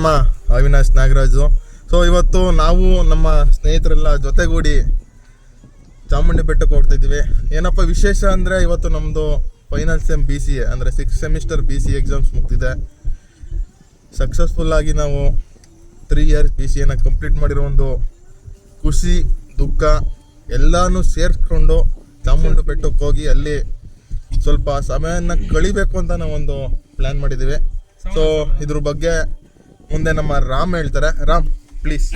ನಮ್ಮ ಅವಿನಾಶ್ ನಾಗರಾಜು. ಸೊ ಇವತ್ತು ನಾವು ನಮ್ಮ ಸ್ನೇಹಿತರೆಲ್ಲ ಜೊತೆಗೂಡಿ ಚಾಮುಂಡಿ ಬೆಟ್ಟಕ್ಕೆ ಹೋಗ್ತಾ ಇದ್ದೀವಿ ಏನಪ್ಪ ವಿಶೇಷ ಅಂದರೆ ಇವತ್ತು ನಮ್ಮದು final sem B C A ಅಂದರೆ six semester B C exams ಮುಗ್ತಿದೆ ಸಕ್ಸಸ್ಫುಲ್ಲಾಗಿ ನಾವು ತ್ರೀ ಇಯರ್ಸ್ ಬಿ ಸಿ ಎನ ಕಂಪ್ಲೀಟ್ ಮಾಡಿರೋ ಒಂದು ಖುಷಿ, ದುಃಖ ಎಲ್ಲಾನು ಸೇರಿಸ್ಕೊಂಡು ಚಾಮುಂಡಿ ಬೆಟ್ಟಕ್ಕೆ ಹೋಗಿ ಅಲ್ಲಿ ಸ್ವಲ್ಪ ಸಮಯನ ಕಳಿಬೇಕು ಅಂತ ನಾವೊಂದು ಪ್ಲ್ಯಾನ್ ಮಾಡಿದ್ದೀವಿ. ಸೊ ಇದ್ರ ಬಗ್ಗೆ ಮುಂದೆ ನಮ್ಮ ರಾಮ್ ಹೇಳ್ತಾರೆ. ರಾಮ್ ಪ್ಲೀಸ್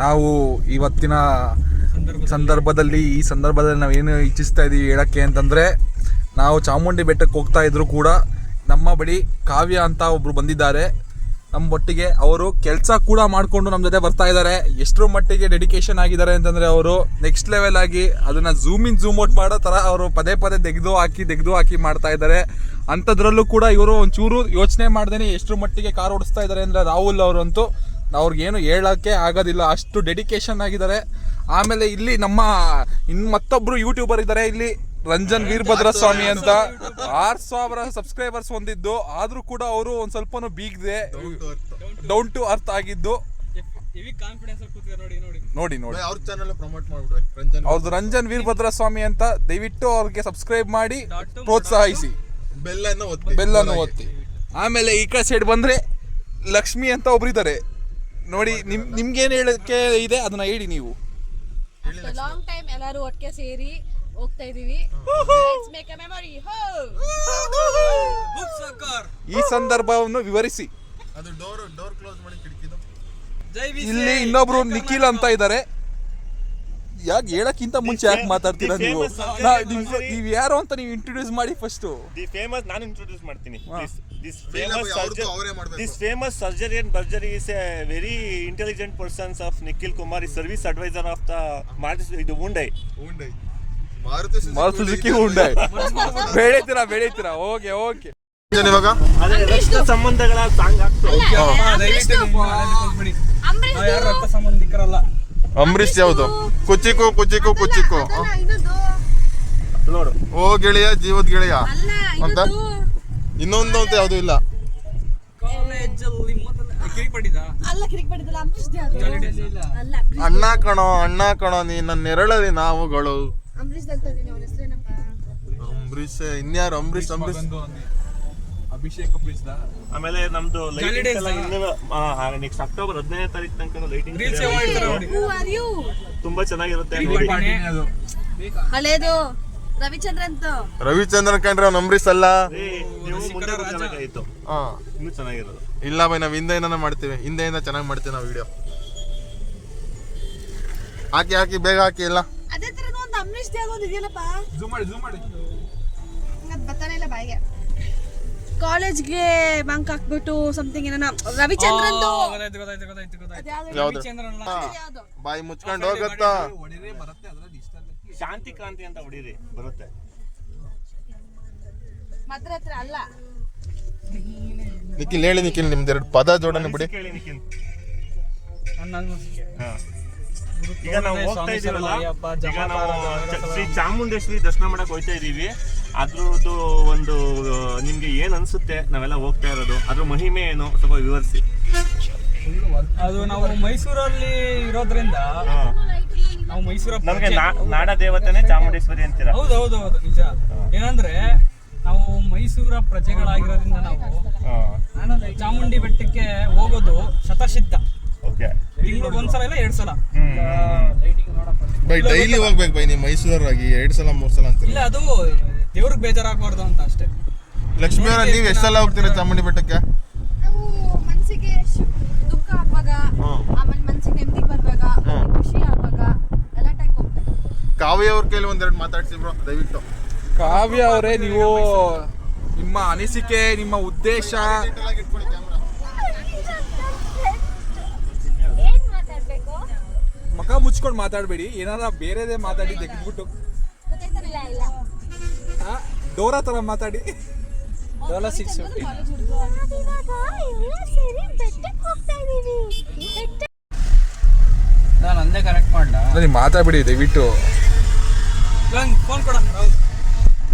ನಾವು ಇವತ್ತಿನ ಸಂದರ್ಭದಲ್ಲಿ, ಈ ಸಂದರ್ಭದಲ್ಲಿ ನಾವು ಏನು ಇಚ್ಛಿಸ್ತಾ ಇದ್ದೀವಿ ಹೇಳಕ್ಕೆ ಅಂತಂದರೆ, ನಾವು ಚಾಮುಂಡಿ ಬೆಟ್ಟಕ್ಕೆ ಹೋಗ್ತಾ ಇದ್ರು ಕೂಡ ನಮ್ಮ ಬಳಿ ಕಾವ್ಯ ಅಂತ ಒಬ್ರು ಬಂದಿದ್ದಾರೆ. ನಮ್ಮ ಒಟ್ಟಿಗೆ ಅವರು ಕೆಲಸ ಕೂಡ ಮಾಡಿಕೊಂಡು ನಮ್ಮ ಜೊತೆ ಬರ್ತಾ ಇದ್ದಾರೆ ಎಷ್ಟರ ಮಟ್ಟಿಗೆ ಡೆಡಿಕೇಶನ್ ಆಗಿದ್ದಾರೆ ಅಂತಂದರೆ ಅವರು ನೆಕ್ಸ್ಟ್ ಲೆವೆಲ್ ಆಗಿ ಅದನ್ನು ಝೂಮ್ ಇನ್ ಝೂಮ್ ಔಟ್ ಮಾಡೋ ಥರ ಅವರು ಪದೇ ಪದೇ ತೆಗೆದು ಹಾಕಿ ತೆಗೆದು ಹಾಕಿ ಮಾಡ್ತಾ ಇದ್ದಾರೆ ಅಂಥದ್ರಲ್ಲೂ ಕೂಡ ಇವರು ಒಂಚೂರು ಯೋಚನೆ ಮಾಡ್ದೇನೆ ಎಷ್ಟರ ಮಟ್ಟಿಗೆ ಕಾರ್ ಓಡಿಸ್ತಾ ಇದ್ದಾರೆ ಅಂದರೆ ರಾಹುಲ್ ಅವರಂತೂ ಅವ್ರಿಗೇನು ಹೇಳೋಕ್ಕೆ ಆಗೋದಿಲ್ಲ. ಅಷ್ಟು ಡೆಡಿಕೇಶನ್ ಆಗಿದ್ದಾರೆ. ಆಮೇಲೆ ಇಲ್ಲಿ ನಮ್ಮ ಇನ್ನು ಮತ್ತೊಬ್ಬರು ಯೂಟ್ಯೂಬರ್ ಇದ್ದಾರೆ ಇಲ್ಲಿ ರಂಜನ್ ವೀರಭದ್ರ ಸ್ವಾಮಿ ಅಂತ ಆರ್ ಸಾವಿರ ಸಬ್ಸ್ಕ್ರೈಬರ್ಸ್ ಹೊಂದಿದ್ದು. ಆದ್ರೂ ಕೂಡ ಅವರು ಒಂದ್ ಸ್ವಲ್ಪನೂ ಬೀಗದೆ ಡೌನ್ ಟು ಅರ್ತ್ ಆಗಿದ್ದು. ಹೆವಿ ಕಾನ್ಫಿಡೆನ್ಸ್ ಅಲ್ಲಿ ಕೂತಿದ್ದಾರೆ ನೋಡಿ ನೋಡಿ. ನೋಡಿ ನೋಡಿ. ಅವ್ರ ಚಾನಲ್ ಪ್ರಮೋಟ್ ಮಾಡ್ಬಿಡ್ರಿ. ರಂಜನ್ ಅವ್ರದ್ದು ರಂಜನ್ ವೀರಭದ್ರ ಸ್ವಾಮಿ ಅಂತ ದಯವಿಟ್ಟು ಅವ್ರಿಗೆ ಸಬ್ಸ್ಕ್ರೈಬ್ ಮಾಡಿ ಪ್ರೋತ್ಸಾಹಿಸಿ. ಬೆಲ್ಲನ್ನ ಒತ್ತಿ. ಬೆಲ್ಲನ್ನು ಒತ್ತಿ. ಆಮೇಲೆ ಈ ಕಡೆ ಸೈಡ್ ಬಂದ್ರೆ ಲಕ್ಷ್ಮಿ ಅಂತ ಒಬ್ರಿದ್ದಾರೆ ನೋಡಿ ನಿಮ್ ನಿಮ್ಗೇನು ಹೇಳಕ್ಕೆ ಇದೆ? ಅದನ್ನ ಹೇಳಿ ನೀವು. ಲಾಂಗ್ ಟೈಮ್ ಎಲ್ಲರೂ ಒಟ್ಟಿಗೆ ಸೇರಿ ಹೋಗ್ತಾ ಇದೀವಿ. ಈ ಸಂದರ್ಭವನ್ನು ವಿವರಿಸಿ. ಅದು ಡೋರ್ ಡೋರ್ ಕ್ಲೋಸ್ ಮಾಡಿ ಕಿಟಕಿದು. ಇಲ್ಲಿ ಇನ್ನೊಬ್ರು ನಿಖಿಲ್ ಅಂತ ಇದ್ದಾರೆ. ಯಾಕೆ ಹೇಳಕ್ಕಿಂತ ಮುಂಚೆ ಯಾಕೆ ಮಾತಾಡ್ತೀರಾ ನೀವು? ನಾ- ನೀವ್ ಯಾರು ಅಂತ ನೀವು ಇಂಟ್ರೊಡ್ಯೂಸ್ ಮಾಡಿ ಫಸ್ಟ್ ದಿ ಫೇಮಸ್ ನಾನು ಇಂಟ್ರೊಡ್ಯೂಸ್ ಮಾಡ್ತೀನಿ. ದಿಸ್ ಇಲ್ಲ, ಫೇಮಸ್ ಅವ್ರ್ದು ಅವ್ರೇ ಮಾಡ್ಬೇಕು. This famous surgery and burgery is a very intelligent persons of Nikhil Kumar ಈ ಸರ್ವಿಸ್ ಅಡ್ವೈಸರ್ ಆಫ್ ದ ಮಾಡಿಸ್ ಇದು ಮುಂಡೈ ಉಂಡೈ ಮಾರುತಿ ಸುಜುಕಿ ಉಂಡಾಯ್ ಬೆಳಿತೀರಾ ಬೆಳಿತೀರಾ? Okay okay. ಇವಾಗ? ಅದೇ ರಕ್ತ ಸಂಬಂಧಗಳ ಸಾಂಗ್ ಸಂಬಂಧಿಕರಲ್ಲ? ಅಂಬರೀಷ್ ಯಾವುದು? ಕುಚಿಕು ಕುಚಿಕು ಕುಚಿಕು. ನೋಡು. ಓ ಗೆಳೆಯ ಜೀವದ ಗೆಳೆಯ. ಅಲ್ಲ ಅಂತ? ಇನ್ನೊಂದು ಅಂತ ಯಾವುದು ಇಲ್ಲ. ಅಣ್ಣ ಕಣೋ ಅಣ್ಣ ಕಣೋ ನೀ ನನ್ನ ನೆರಳಲ್ಲಿ ನಾವುಗಳು. ಅಂಬರೀಷ್ ಅಂತ ಇದೀನಿ ಅವನ ಹೆಸರೇನಪ್ಪ ಅಂಬರೀಷ್ ಇನ್ಯಾರು ಅಂಬರೀಷ್ ಅಂಬರೀಷ್ ಅಭಿಷೇಕ್ ಅಂಬರೀಶ್ದ ಆಮೇಲೆ ನಮ್ದು ಲೈಟಿಂಗ್ ಲೈಟಿಂಗ್ಸ್ days ಎಲ್ಲ ಆ? ಇನ್ನೂ ನೆಕ್ಸ್ಟ್ ಅಕ್ಟೋಬರ್ ಹದಿನೈದನೇ ತಾರೀಕು ತನಕ ಲೈಟಿಂಗ್ ಹೂ ಆರ್ ಯು ತುಂಬಾ ಚೆನ್ನಾಗಿರುತ್ತೆ. ಹಳೇದು ರವಿಚಂದ್ರನ್ ಕಂಡ್ರೆ ಅವ್ನು ಅಂಬರೀಷ್ ಅಲ್ಲ? ಇನ್ನೂ ಚೆನ್ನಾಗಿರೋದು. ಇಲ್ಲ ಬೈ ನಾವು ಹಿಂದೆಯಿಂದ ಮಾಡ್ತೀವಿ. ಹಿಂದೆಯಿಂದ ಚೆನ್ನಾಗಿ ಮಾಡ್ತೀವಿ ನಾವು ವಿಡಿಯೋ ಹಾಕಿ ಹಾಕಿ ಬೇಗ ಹಾಕಿ ಎಲ್ಲ ಅದೇ ಒಂದು ಅಂಬರೀಷ್ ದೇ ಒಂದು ಇದೆಯಲ್ಲಪ್ಪ. ಜೂಮ್ ಮಾಡಿ ಜೂಮ್ ಮಾಡಿ. ಅದು ಬರ್ತಾನೆ ಇಲ್ಲ ಬಾಯಿಗೆ. ಕಾಲೇಜ್ಗೆ ಬಂಕ್ ಹಾಕ್ಬಿಟ್ಟು ಸಮಥಿಂಗ್ ಏನೋ ರವಿಚಂದ್ರನ್ದು ಆ, ಗೊತ್ತಾಯ್ತು ಗೊತ್ತಾಯ್ತು ಗೊತ್ತಾಯ್ತು ಗೊತ್ತಾಯ್ತು. ಅದ್ಯಾವ್ದು? ಯಾವ್ದು? ರವಿಚಂದ್ರನ್ ಅಲ್ಲ. ಬಾಯಿ ಮುಚ್ಕೊಂಡು ಹೋಗತ್ತಾ? ಶಾಂತಿ ಕ್ರಾಂತಿ ಅಂತ ಹೊಡೀರಿ ಬರುತ್ತೆ. ಮಾತ್ರ ಹತ್ರ ಅಲ್ಲ. ನಿಖಿಲ್ ಹೇಳಿ ನಿಖಿಲ್ ನಿಮ್ದು ಎರಡು ಪದ ಜೋಡಣೆ ಬಿಡಿ. ಕೇಳಿ ನಿಖಿಲ್. ನನ್ನ ಅನಿಸಿಕೆ. ಹಾ. ಈಗ ನಾವು ಹೋಗ್ತಾ ಇದೀವಲ್ಲ? ಈಗ ನಾವು ಶ್ರೀ ಚಾಮುಂಡೇಶ್ವರಿ ದರ್ಶನ ಮಾಡಕ್ ಹೋಗ್ತಾ ಇದೀವಿ. ಅದ್ರದ್ದು ಒಂದು ನಿಮ್ಗೆ ಏನ್ ಅನ್ಸುತ್ತೆ? ನಾವೆಲ್ಲ ಹೋಗ್ತಾ ಇರೋದು. ಅದ್ರ ಮಹಿಮೆ ಏನು? ಸ್ವಲ್ಪ ವಿವರಿಸಿ. ಅದು ನಾವು ಮೈಸೂರಲ್ಲಿ ಇರೋದ್ರಿಂದ ನಾವು ಮೈಸೂರ ನಮಗೆ ನಾಡ ದೇವತೆನೆ ಚಾಮುಂಡೇಶ್ವರಿ ಅಂತೀರ? ಹೌದು ಹೌದು ಹೌದು ನಿಜ ಏನಂದ್ರೆ ನಾವು ಮೈಸೂರ ಪ್ರಜೆಗಳಾಗಿರೋದ್ರಿಂದ ನಾವು ಚಾಮುಂಡಿ ಬೆಟ್ಟಕ್ಕೆ ಹೋಗೋದು ಶತಸಿದ್ಧ. ಓಕೆ. ತಿಂಗಳಿಗೆ ಒಂದ್ಸಲ ಇಲ್ಲ ಎರಡ್ ಸಲ. ಬೈ ಡೈಲಿ ಹೋಗ್ಬೇಕು ಬೈ ನೀವು ಮೈಸೂರಾಗಿ ಎರಡು ಸಲ ಮೂರು ಸಲ ಅಂತ ಇಲ್ಲ ಅದು ದೇವ್ರಿಗೆ ಬೇಜಾರಾಗಬಾರ್ದು ಅಂತ ಅಷ್ಟೇ. ಲಕ್ಷ್ಮಿ ಅವರ ನೀವು ಎಷ್ಟು ಸಲ ಹೋಗ್ತೀರಾ ಚಾಮುಂಡಿ ಬೆಟ್ಟಕ್ಕೆ? ನಾವು ಮನ್ಸಿಗೆ ದುಃಖ ಆಗುವಾಗ ಆಮೇಲೆ ಮನಸ್ಸಿಗೆ ನೆಮ್ಮದಿ ಬರುವಾಗ ಖುಷಿ ಆಗುವಾಗ ಎಲ್ಲ ಟೈಮ್ ಹೋಗ್ತೇವೆ. ಕಾವ್ಯ ಅವ್ರ ಕೈಲಿ ಒಂದೆರಡು ಮಾತಾಡ್ಸಿ ಬ್ರೋ ದಯವಿಟ್ಟು. ಕಾವ್ಯ ಅವರೇ ನೀವು ನಿಮ್ಮ ಅನಿಸಿಕೆ ನಿಮ್ಮ ಉದ್ದೇಶ ಮುಖ ಮುಚ್ಕೊಂಡು ಮಾತಾಡಬೇಡಿ. ಏನಾರ ಬೇರೆದೇ ಮಾತಾಡಿ ತೆಗೆದ್ಬಿಟ್ಟು. ಡೋರಾ ಥರ ಮಾತಾಡಿ. ಡೋಲಾ ಸಿಕ್ಸ್ ಫಿಫ್ಟಿ ಕಾಲೇಜ್ ಹುಡುಗ ನಾನು ಅಂದೇ ಕರೆಕ್ಟ್ ಮಾಡ್ಲಾ. ನೀವು ಮಾತಾಡ್ಬಿಡಿ ದಯವಿಟ್ಟು. ಫೋನ್ ಕೊಡ.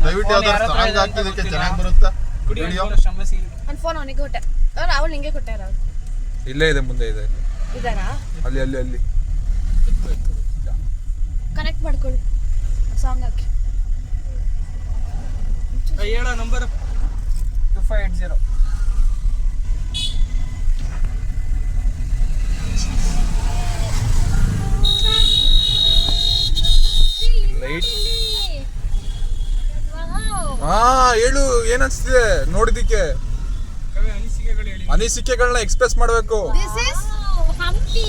ದಯವಿಟ್ಟು ಯಾವ್ದಾದ್ರು ಸಾಂಗ್ ಹಾಕಿದಕ್ಕೆ ಚೆನ್ನಾಗಿ ಬರುತ್ತಾ? ವಿಡಿಯೋ ನನ್ನ ಫೋನ್ ಅವನಿಗೆ ಕೊಟ್ಟೆ. ಅವಳು ಹಿಂಗೆ ನಿಂಗೆ ಕೊಟ್ಟಾರ ಇಲ್ಲೇ ಇದೆ ಮುಂದೆ ಇದೆ ಇದಾರಾ ಅಲ್ಲಿ ಅಲ್ಲಿ ಅಲ್ಲಿ. ಕನೆಕ್ಟ್ ಮಾಡ್ಕೊಳ್ಳಿ ಸಾಂಗ್ ಹಾಕಿ. ಹೇಳ number two five eight zero light ಹಾ ಹೇಳು ಏನ್ ನೋಡಿದಕ್ಕೆ? ಅನಿಸಿಕೆಗಳನ್ನ ಎಕ್ಸ್ಪ್ರೆಸ್ ಮಾಡ್ಬೇಕು ದಿಸ್ ಇಸ್ ಹಂಪಿ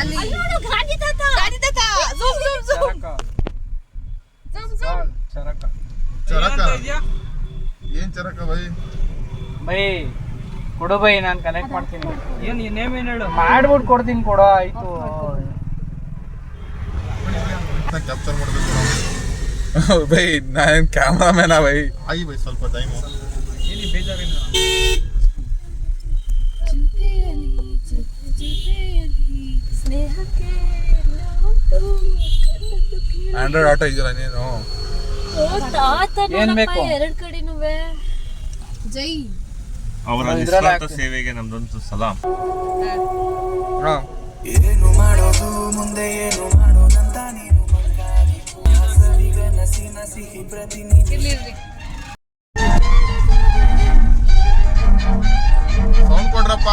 ಅಲ್ಲಿ. ಗಾಡಿ ತಾತ. ಗಾಡಿ ತಾತ. Zoom zoom zoom. Zoom zoom. ಚರಕ. ಚರಕ? ಏನ್ ಚರಕ ಬೈ? ಬೈ ಕೊಡು ಬೈ ನಾನು ಕನೆಕ್ಟ್ ಮಾಡ್ತೀನಿ. ಏನ್ ನೇಮ್ ಏನ್ ಹೇಳು? ಮಾಡ್ಬಿಟ್ಟು ಕೊಡ್ತೀನಿ ಕೊಡೋ ಆಯ್ತು. ಕ್ಯಾಪ್ಚರ್ ಮಾಡ್ಬೇಕು ಬೈ ನಾನು ಕ್ಯಾಮ್ರಾಮ್ಯಾನ ಬೈ. ಆಗಿ ಬೈ ಸ್ವಲ್ಪ ಟೈಮ್ ಏನಿ ಬೇಜಾರಿಲ್ಲ ಆಂಡ್ರಾಯ್ಡ್ ಆಟೋ ಇದೆಯಲ್ಲ ನೀನು? ಏನ್ ನೋಡಪ್ಪ, ಬೇಕು? ಎರಡ್ ಕಡೆನುವೆ. ಜೈ. ಅವರ ಇದ್ರಲ್ಲಿ ನಿಸ್ವಾರ್ಥ ಸೇವೆಗೆ ನಮ್ದೊಂದು ಸಲಾಂ. ಹಾ ಏನು ಮಾಡೋದು? ಮುಂದೆ ಏನು ಮಾಡೋಣಂತ ನೀನು ಈಗ ನಸಿ ನಸಿ ಪ್ರತಿನಿಧಿ ಇರ್ಲಿ ಇರ್ಲಿ. ಸೌಂಡ್ ಕೊಡ್ರಪ್ಪ.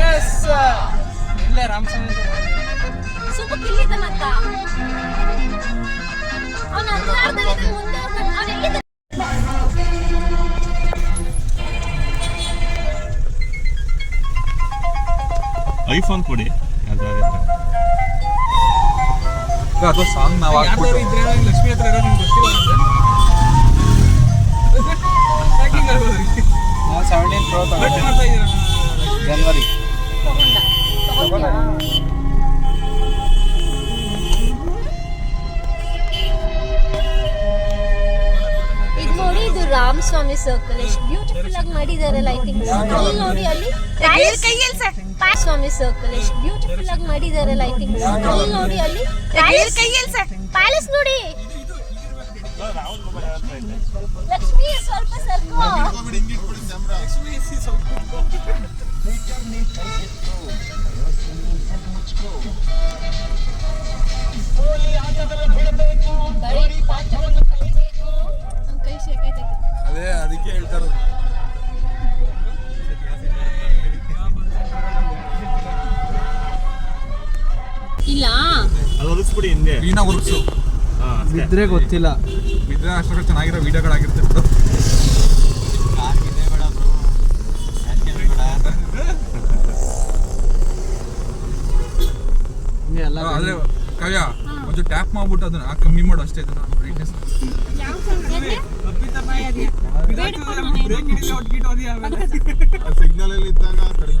ಎಸ್ ಇಲ್ಲೇ ರಾಮಸ್ವಾಮಿ ಸ್ವಲ್ಪ ಅವನ ಮುಂದೆ? ಐಫೋನ್ ಕೊಡಿ. ಅದು ಸಾಂಗ್ ನಾವು ಹಾಕ್ಬಿಟ್ಟು. ಲಕ್ಷ್ಮಿ ಹತ್ರ ಇರೋದು ನಿಮ್ಗೆ ಗೊತ್ತಿಲ್ಲ ನಾವು ಸೆವೆಂಟೀನ್ ಪ್ರೋ ಜನವರಿ? ಇದು ನೋಡಿ ಇದು ರಾಮಸ್ವಾಮಿ ಸರ್ಕಲ್ ಎಷ್ಟು ಬ್ಯೂಟಿಫುಲ್ ಆಗಿ ಮಾಡಿದ್ದಾರೆ ಲೈಟಿಂಗ್ ಅಲ್ಲಿ ನೋಡಿ ಅಲ್ಲಿ ಸ್ವಾಮಿ ಸರ್ಕಲ್ ಎಷ್ಟು ಬ್ಯೂಟಿಫುಲ್ ಆಗಿ ಮಾಡಿದ್ದಾರೆ ಲೈಟಿಂಗ್ ಅಲ್ಲಿ ನೋಡಿ ಅಲ್ಲಿ ಪ್ಯಾಲೇಸ್ ನೋಡಿ. ಲಕ್ಷ್ಮಿ ಸ್ವಲ್ಪ ಸರ್ಕೋ ಆಯ್ತೈತೆ. ಅದೇ ಅದಕ್ಕೆ ಹೇಳ್ತಾರೆ ಇಲ್ಲ ಅದು ಒಲಿಸ್ಬಿಡಿ ಹಿಂದೆ ಅಷ್ಟೇ. ಬಿದ್ರೆ ಗೊತ್ತಿಲ್ಲ. ಬಿದ್ರೆ ಅಷ್ಟೊಂದು ಚೆನ್ನಾಗಿರೋ ವಿಡಿಯೋಗಳಾಗಿರುತ್ತೆ ಹಾ, ಆದ್ರೆ ಕಾವ್ಯ ಒಂದು ಟ್ಯಾಪ್ ಮಾಡ್ಬಿಟ್ಟು ಅದನ್ನ ಕಮ್ಮಿ ಮಾಡು ಅಷ್ಟೇ ಇದನ್ನ ಬ್ರೈಟ್ನೆಸ್ ಸಿಗ್ನಲ್ ಅಲ್ಲಿ ಇದ್ದಾಗ ಕಡಿಮೆ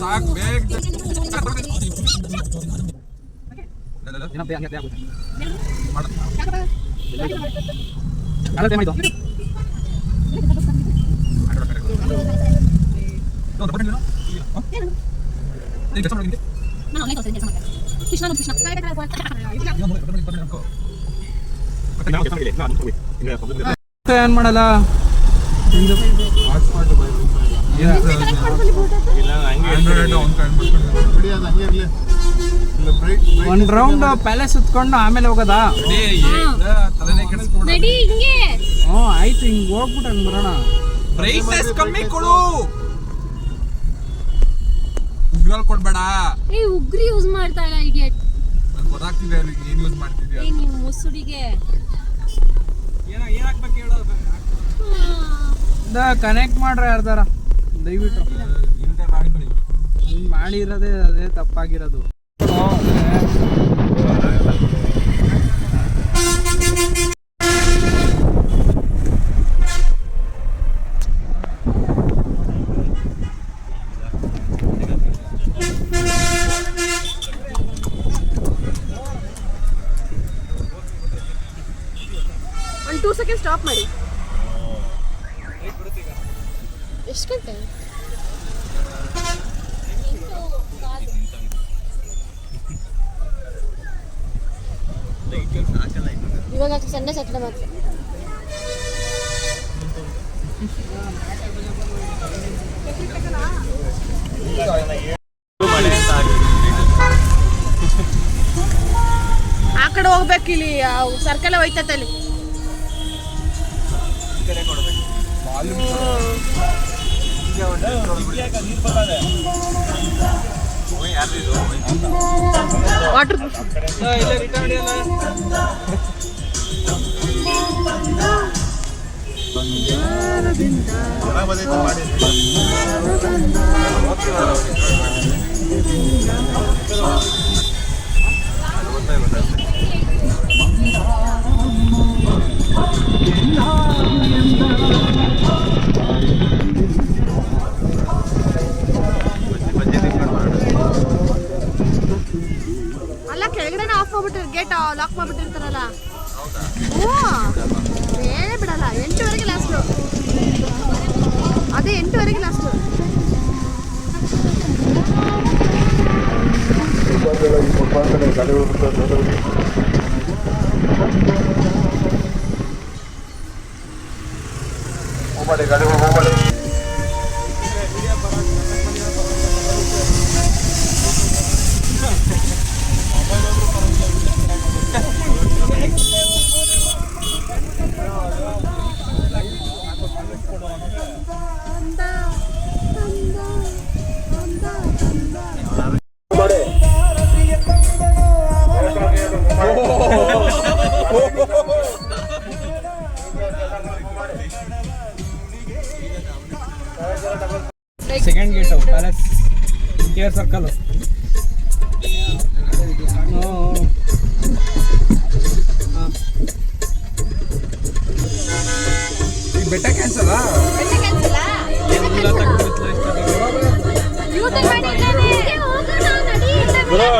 ಆ ಕಡೆ, ಏನ್ ಮಾಡಲ್ಲ? ಒಂದ್ ರೌಂಡ್ ಪ್ಯಾಲೇಸ್ ಸುತ್ಕೊಂಡು ಆಮೇಲೆ ಹೋಗೋದಾ? ಹ್ಞೂ ಆಯ್ತು ಹಿಂಗ್ ಹೋಗ್ಬಿಟ್ಟು ಹಂಗ್ ಬರೋಣ. ಬ್ರೈಟ್ನೆಸ್ ಕಮ್ಮಿ ಕೊಡು. ಉಗ್ರಲ್ ಕೊಡ್ಬೇಡ. ಏ ಉಗ್ರಿ ಯೂಸ್ ಮಾಡ್ತಾ ಇಲ್ಲ ಇಡಿಯಟ್ ನಂಗೆ ಗೊತ್ತಾಗ್ತಿದೆ ಏನ್ ಯೂಸ್ ಮಾಡ್ತಿದ್ಯಾ? ಏ ನೀವು ಮುಸುಡಿಗೆ. ಏನಾಗ್ಬೇಕು ಹೇಳೋದು ಕನೆಕ್ಟ್ ಮಾಡ್ರೆ ಯಾರ್ದಾರ? ದಯವಿಟ್ಟು. ಮಾಡಿರೋದೇ ಅದೇ ತಪ್ಪಾಗಿರೋದು. ಇವಾಗ ಸಂಡೆ ಸ್ಯಾಟರ್ಡೆ ಮಾತ್ರ. ಆ ಕಡೆ ಹೋಗ್ಬೇಕು ಇಲ್ಲಿ ಸರ್ಕಲ್ ಹೋಯ್ತೈತೆ ಅಲ್ಲಿ. ವಾಟರ್ ಅಲ್ಲ ಕೆಳಗಡೆ ಆಫ್ ಮಾಡ್ಬಿಟ್ಟಿರ್ ಗೇಟ್ ಲಾಕ್ ಮಾಡ್ಬಿಟ್ಟಿರ್ತಾರಲ್ಲ dale, dale. Vale, dale, circle ಈ ಬೆಟ್ಟ ಕ್ಯಾನ್ಸಲ್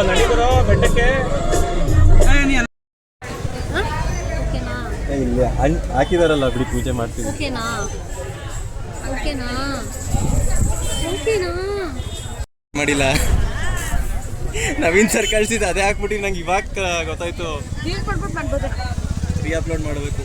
ನಡಿ ಗುರು ಬೆಟ್ಟಕ್ಕೆ. ಓಕೆನಾ? ಇಲ್ಲಿ ಹಾಕಿದಾರಲ್ಲ ಬಿಡಿ ಪೂಜೆ ಮಾಡ್ತೀವಿ ಓಕೆನಾ? ಓಕೆನಾ? ಓಕೆನಾ? ಮಾಡಿಲ್ಲ. ನವೀನ್ ಸರ್ ಕಳ್ಸಿದ್ದು ಅದೇ ಹಾಕ್ಬಿಟ್ಟು ನಂಗೆ ಇವಾಗ ಗೊತ್ತಾಯ್ತು. ರೀ ಅಪ್ಲೋಡ್ ಮಾಡಬೇಕು.